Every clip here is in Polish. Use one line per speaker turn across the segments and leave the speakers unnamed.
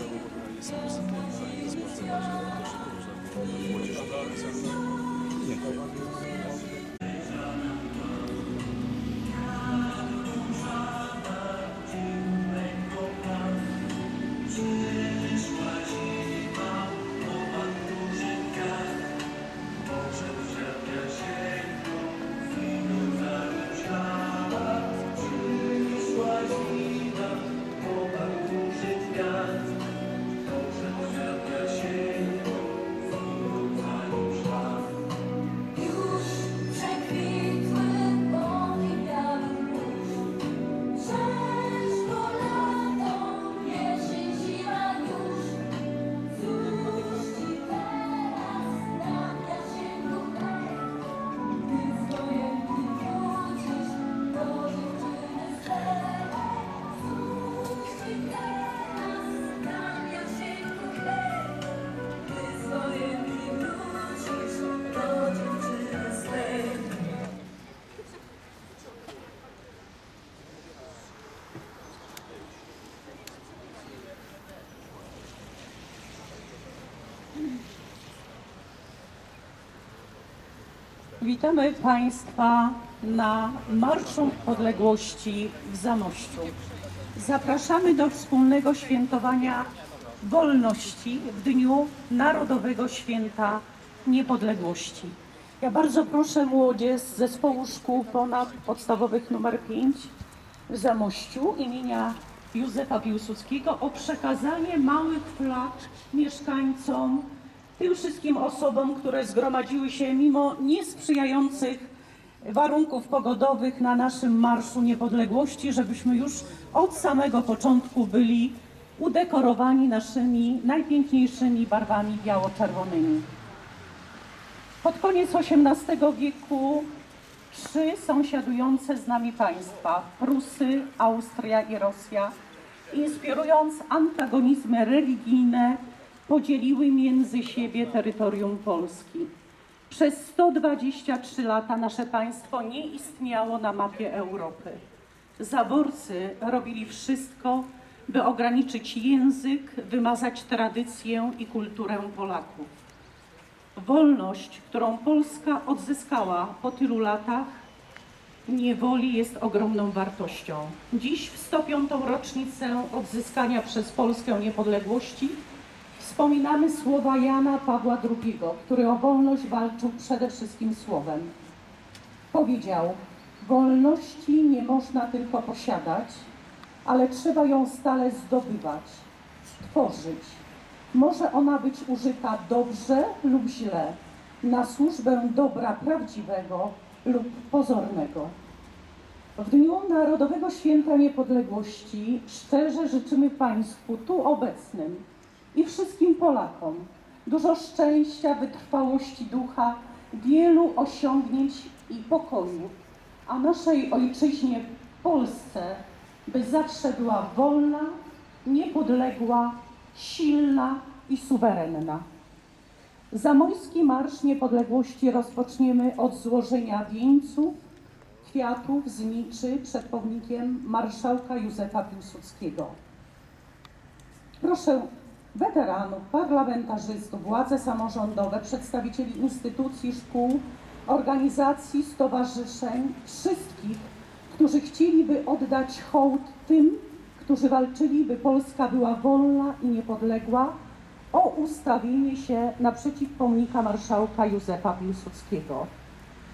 Çok iyi.
Witamy Państwa na Marszu Podległości w Zamościu. Zapraszamy do wspólnego świętowania wolności w Dniu Narodowego Święta Niepodległości. Ja bardzo proszę młodzież z Zespołu Szkół Ponadpodstawowych nr 5 w Zamościu imienia Józefa Piłsudskiego o przekazanie małych flag mieszkańcom tym wszystkim osobom, które zgromadziły się mimo niesprzyjających warunków pogodowych na naszym Marszu Niepodległości, żebyśmy już od samego początku byli udekorowani naszymi najpiękniejszymi barwami biało-czerwonymi. Pod koniec XVIII wieku trzy sąsiadujące z nami państwa, Prusy, Austria i Rosja, inspirując antagonizmy religijne, podzieliły między siebie terytorium Polski. Przez 123 lata nasze państwo nie istniało na mapie Europy. Zaborcy robili wszystko, by ograniczyć język, wymazać tradycję i kulturę Polaków. Wolność, którą Polska odzyskała po tylu latach, niewoli jest ogromną wartością. Dziś w 105. rocznicę odzyskania przez Polskę niepodległości wspominamy słowa Jana Pawła II, który o wolność walczył przede wszystkim słowem. Powiedział: Wolności nie można tylko posiadać, ale trzeba ją stale zdobywać, tworzyć. Może ona być użyta dobrze lub źle, na służbę dobra prawdziwego lub pozornego. W Dniu Narodowego Święta Niepodległości szczerze życzymy Państwu tu obecnym i wszystkim Polakom dużo szczęścia, wytrwałości ducha, wielu osiągnięć i pokoju, a naszej ojczyźnie Polsce, by zawsze była wolna, niepodległa, silna i suwerenna. Zamojski Marsz Niepodległości rozpoczniemy od złożenia wieńców, kwiatów, zniczy przed pomnikiem marszałka Józefa Piłsudskiego. Proszę weteranów, parlamentarzystów, władze samorządowe, przedstawicieli instytucji, szkół, organizacji, stowarzyszeń, wszystkich, którzy chcieliby oddać hołd tym, którzy walczyli, by Polska była wolna i niepodległa, o ustawienie się naprzeciw pomnika marszałka Józefa Piłsudskiego.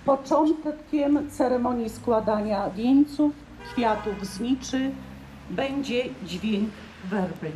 Początkiem ceremonii składania wieńców, kwiatów zniczy będzie dźwięk werby.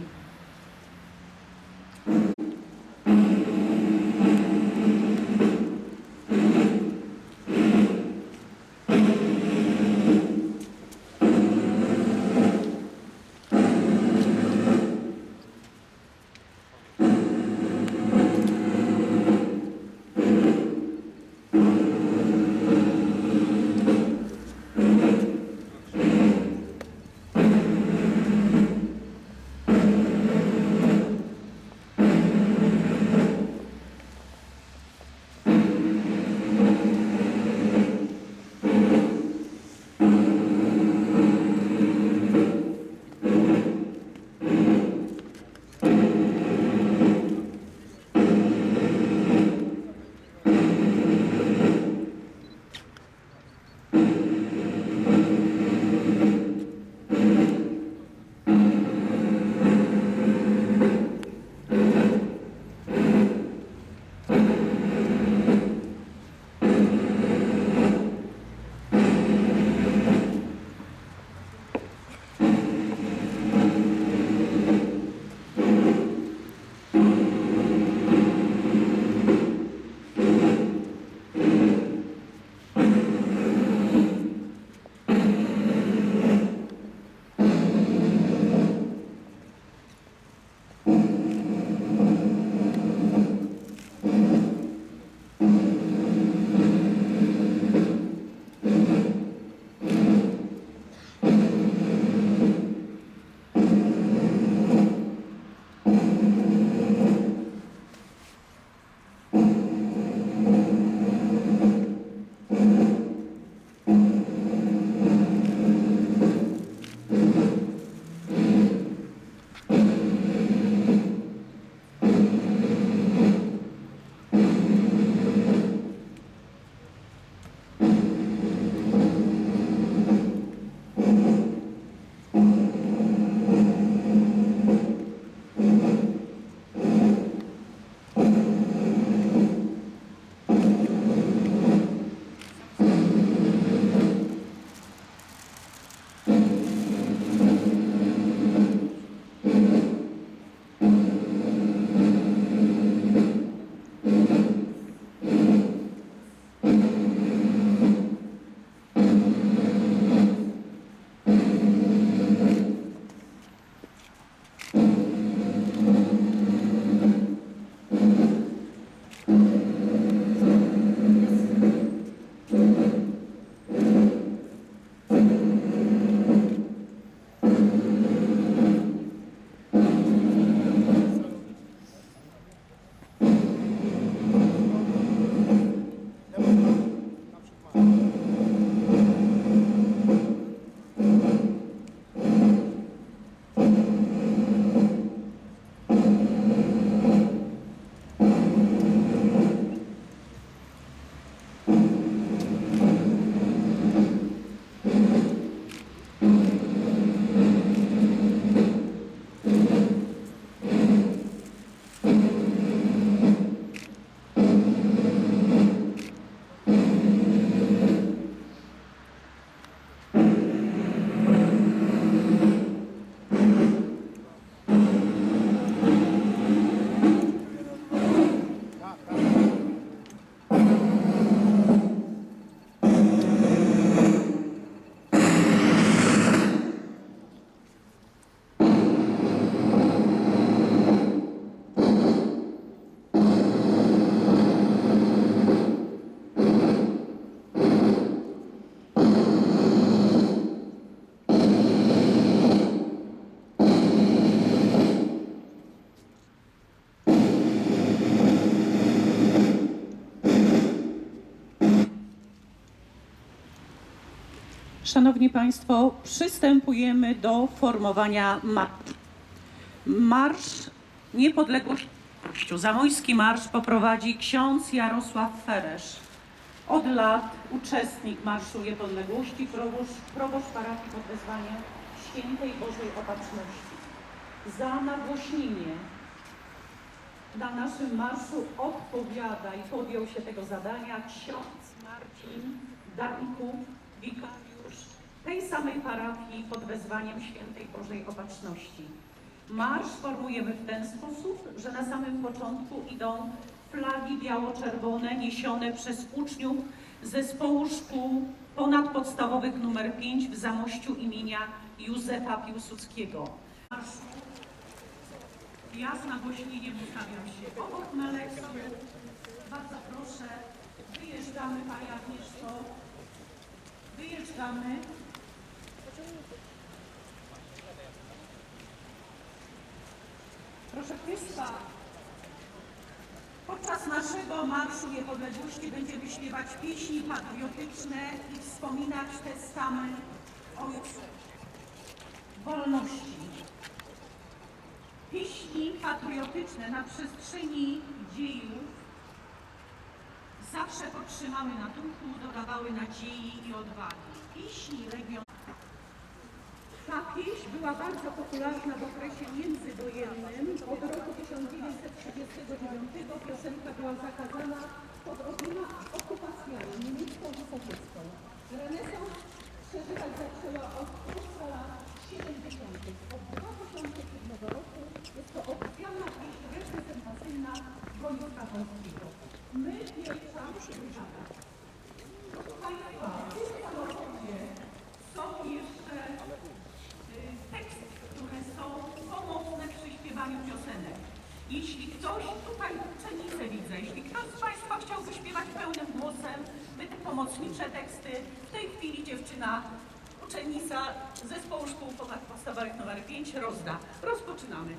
Szanowni Państwo, przystępujemy do formowania marszu. Marsz Niepodległości. Zamojski Marsz poprowadzi ksiądz Jarosław Feresz. Od lat uczestnik Marszu Niepodległości, proboszcz, proboszcz parafii pod wezwaniem Świętej Bożej Opatrzności. Za nagłośnienie na naszym marszu odpowiada i podjął się tego zadania ksiądz Marcin Danku, wikariusz tej samej parafii pod wezwaniem Świętej Bożej Opatrzności. Marsz formujemy w ten sposób, że na samym początku idą flagi biało-czerwone niesione przez uczniów zespołu szkół ponadpodstawowych nr 5 w Zamościu imienia Józefa Piłsudskiego. Ja z nagłośnieniem ustawiam się obok na lekcję. Bardzo proszę, wyjeżdżamy Pani Agnieszko. Wyjeżdżamy. Proszę Państwa, podczas naszego Marszu Niepodległości będziemy śpiewać pieśni patriotyczne i wspominać testament ojców wolności. Pieśni patriotyczne na przestrzeni dziejów zawsze podtrzymały na duchu, dodawały nadziei i odwagi. Pieśni. Pieśń była bardzo popularna w okresie międzywojennym. Od roku 1939 piosenka była zakazana pod obiema okupacjami niemiecką i sowiecką. Renesans przeżywać zaczęła od półtora lat 70. Od 2007 roku jest to oficjalna pieśń reprezentacyjna wojska polskiego. My pierwsza brygada. Państwa, w tym samochodzie są jeszcze y, teksty, które są pomocne przy śpiewaniu piosenek. Jeśli uczennicę widzę, jeśli ktoś z Państwa chciałby śpiewać pełnym głosem, pomocnicze teksty, w tej chwili dziewczyna, uczennica zespołu szkół ponadpodstawowych nr 5 rozda. Rozpoczynamy.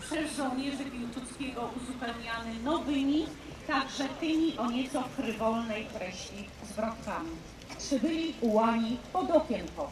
przez żołnierzy Piłsudskiego uzupełniany nowymi, także tymi o nieco frywolnej treści zwrotkami. Przybyli ułani pod okienko.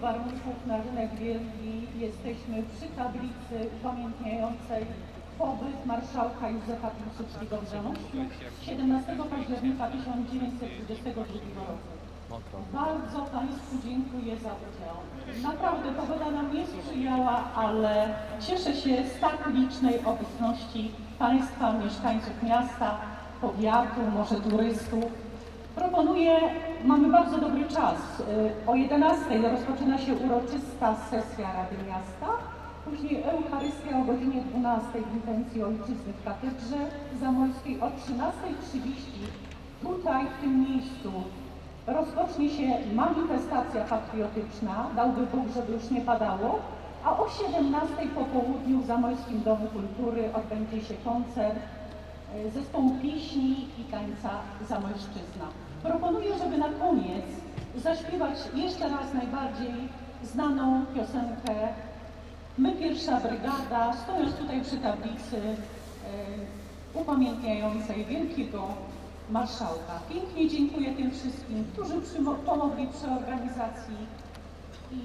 warunków na rynek wielki jesteśmy przy tablicy upamiętniającej pobyt marszałka Józefa Piłsudskiego w Żanomsku 17 października 1922 roku.
Bardzo Państwu dziękuję za udział. Naprawdę pogoda nam nie sprzyjała, ale cieszę się z tak licznej obecności Państwa, mieszkańców miasta, powiatu, może turystów. Proponuję, mamy bardzo dobry czas. Y, O 11 rozpoczyna się uroczysta sesja Rady Miasta. Później Eucharystia o godzinie 12 w intencji ojczyzny w katedrze zamojskiej o 13.30 tutaj w tym miejscu rozpocznie się manifestacja patriotyczna, dałby Bóg, żeby już nie padało, a o 17 po południu w Zamojskim Domu Kultury odbędzie się koncert e, zespołu pieśni i tańca Zamojszczyzna. Proponuję, żeby na koniec zaśpiewać jeszcze raz najbardziej znaną piosenkę My pierwsza brygada, stojąc tutaj przy tablicy e, upamiętniającej wielkiego marszałka. Pięknie dziękuję tym wszystkim, którzy pomogli przy organizacji i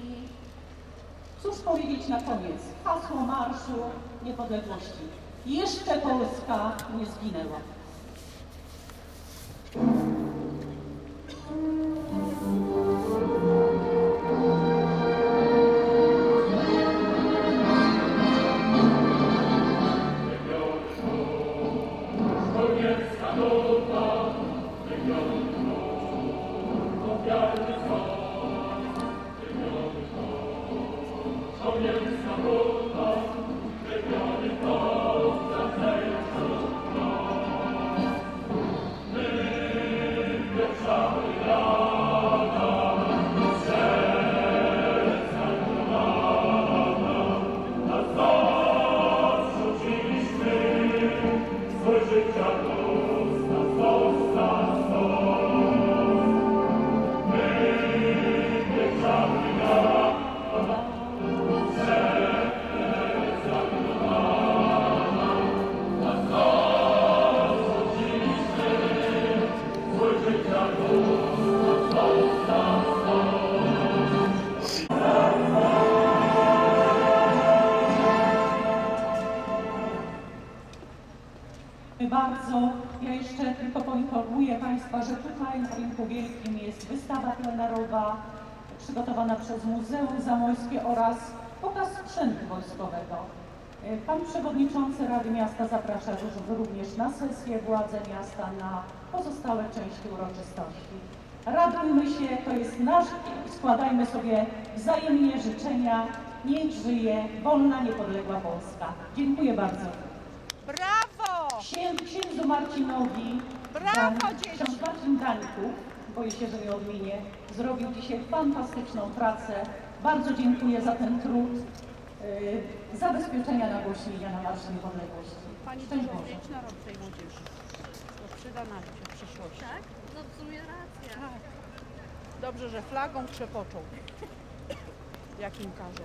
cóż powiedzieć na koniec? Hasło Marszu Niepodległości. Jeszcze Polska nie zginęła. Przez Muzeum Zamojskie oraz pokaz sprzętu wojskowego. E, Pan Przewodniczący Rady Miasta zaprasza również na sesję władze miasta na pozostałe części uroczystości. Radujmy się, to jest nasz składajmy sobie wzajemnie życzenia. Niech żyje wolna, niepodległa Polska. Dziękuję bardzo.
Brawo!
Księ- Księdzu Marcinowi,
Brawo, dzieci!
ksiądz Marcin Dańków, boję się, że nie odmienię, zrobił dzisiaj fantastyczną pracę. Bardzo dziękuję za ten trud yy, zabezpieczenia nagłośnienia na Marszu Niepodległości.
Pani
Szczęść Boże.
na rok tej młodzieży. To przyda nam się w przyszłości.
Tak? No w sumie racja.
Dobrze, że flagą krzepoczą. Jak im każą.